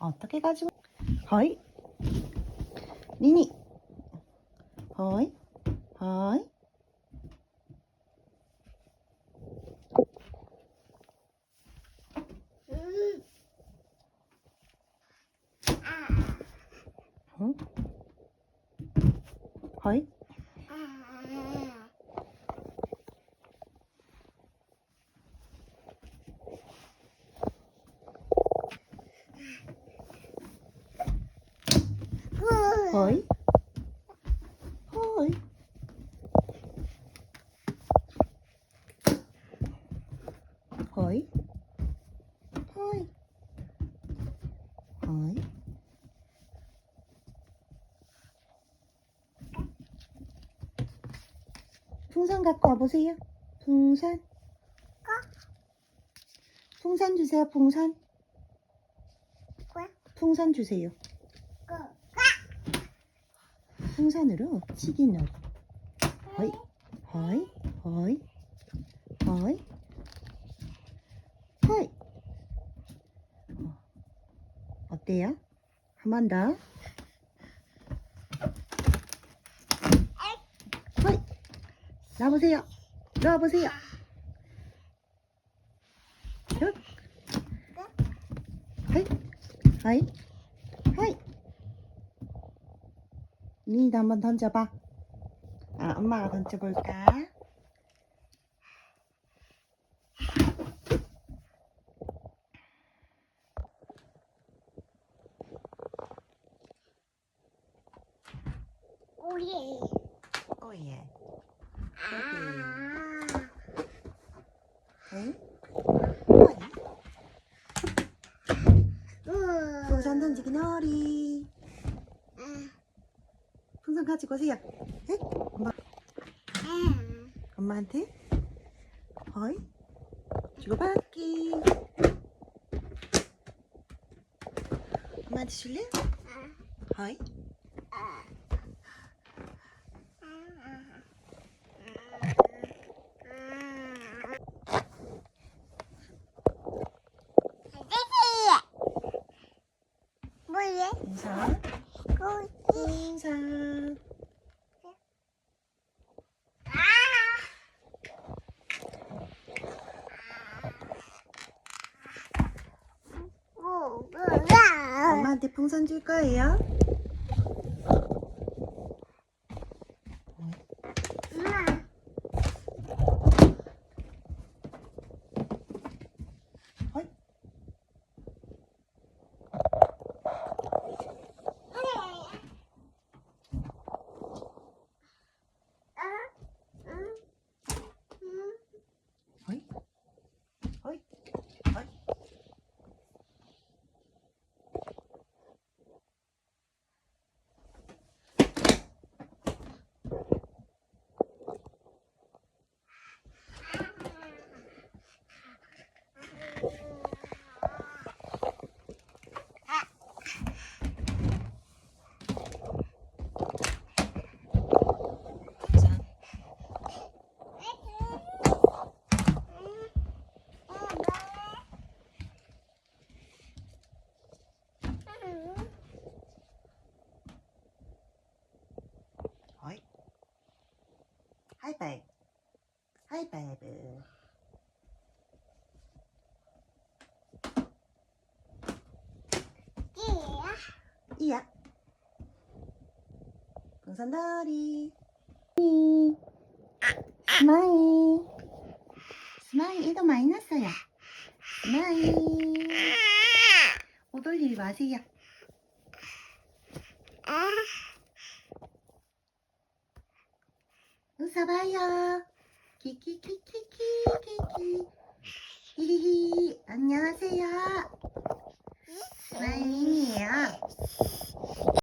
어떻게 가지고 허이 니니 허이 허이 응? 허이 허이 허이 허이 허이 허이 풍선 갖고 와보세요. 풍선. 풍선 주세요 풍선. 풍선 주세요 풍선으로 치기 놀이 허이 허이 허이 허이 허이. 어, 어때요? 한 번 더. 허이. 나보세요. 나와보세요. 쭉. 허이 허이 허이 니도 한번 던져봐. 아, 엄마가 던져볼까? 오예. 오예. 아. 응? 우. 풍선 던지기 놀이. 아. 풍선 가지고 오세요. 응? 엄마, 아. 엄마한테. 어이? 주고받기. 엄마한테 줄래? 어이? 뭐예? 풍선. 풍선. 뭐야? 엄마한테 풍선 줄 거예요? 엄마. 어이? 어이? 어이? 어이? 자, 어이? 하이파이브. 하이파이브. 이야. 풍선놀이. 스마일. 스마일 이도 났어요. 스마일. 못 올리지 마세요. 웃어봐요. 키키키키키키키. 히히히. 안녕하세요. 스마일이에요.